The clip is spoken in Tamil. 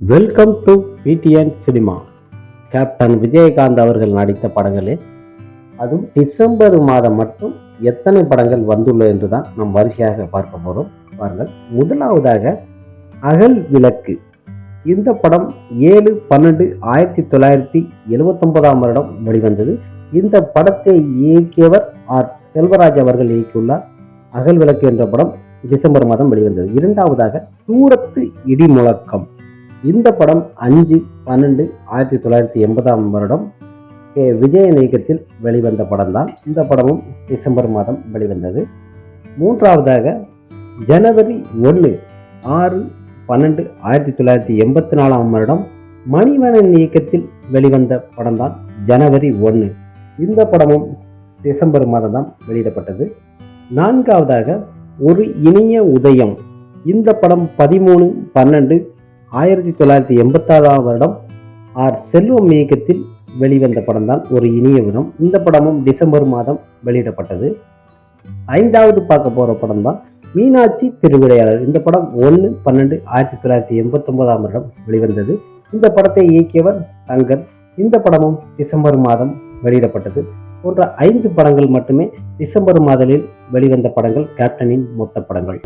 Welcome to PTN cinema captain Vijayakanth அவர்கள் நடித்த படங்களில் அதுவும் டிசம்பர் மாதம் மட்டும் எத்தனை படங்கள் வந்துள்ளது என்று தான் நாம் வரிசையாக பார்க்க போகிறோம் பாருங்கள். முதலாவதாக அகல் விளக்கு. இந்த படம் ஏழு பன்னெண்டு ஆயிரத்தி தொள்ளாயிரத்தி எழுவத்தொன்பதாம் வருடம் வெளிவந்தது. இந்த படத்தை இயக்கியவர் ஆர். செல்வராஜ் அவர்கள் இயக்கியுள்ளார். அகல் விளக்கு என்ற படம் டிசம்பர் மாதம் வெளிவந்தது. இரண்டாவதாக தூரத்து இடி முழக்கம். இந்த படம் அஞ்சு பன்னெண்டு ஆயிரத்தி தொள்ளாயிரத்தி எண்பதாம் வருடம் கே. விஜயன் இயக்கத்தில் வெளிவந்த படம்தான். இந்த படமும் டிசம்பர் மாதம் வெளிவந்தது. மூன்றாவதாக ஜனவரி ஒன்று ஆறு பன்னெண்டு ஆயிரத்தி தொள்ளாயிரத்தி எண்பத்தி நாலாம் வருடம் மணிவணன் இயக்கத்தில் வெளிவந்த படம்தான் ஜனவரி ஒன்று இந்த படமும் டிசம்பர் மாதம் தான் வெளியிடப்பட்டது. நான்காவதாக ஒரு இனிய உதயம். இந்த படம் பதிமூணு பன்னெண்டு ஆயிரத்தி தொள்ளாயிரத்தி எண்பத்தாறாம் வருடம் ஆர். செல்வம் இயக்கத்தில் வெளிவந்த படம்தான் ஒரு இனிய விதம். இந்த படமும் டிசம்பர் மாதம் வெளியிடப்பட்டது. ஐந்தாவது பார்க்க போகிற படம் தான் மீனாட்சி திருவிளையாடல். இந்த படம் ஒன்று பன்னெண்டு ஆயிரத்தி தொள்ளாயிரத்தி எண்பத்தொன்பதாம் வருடம் வெளிவந்தது. இந்த படத்தை இயக்கியவர் தங்கர். இந்த படமும் டிசம்பர் மாதம் வெளியிடப்பட்டது. போன்ற ஐந்து படங்கள் மட்டுமே டிசம்பர் மாதலில் வெளிவந்த படங்கள் கேப்டனின் மொத்த படங்கள்.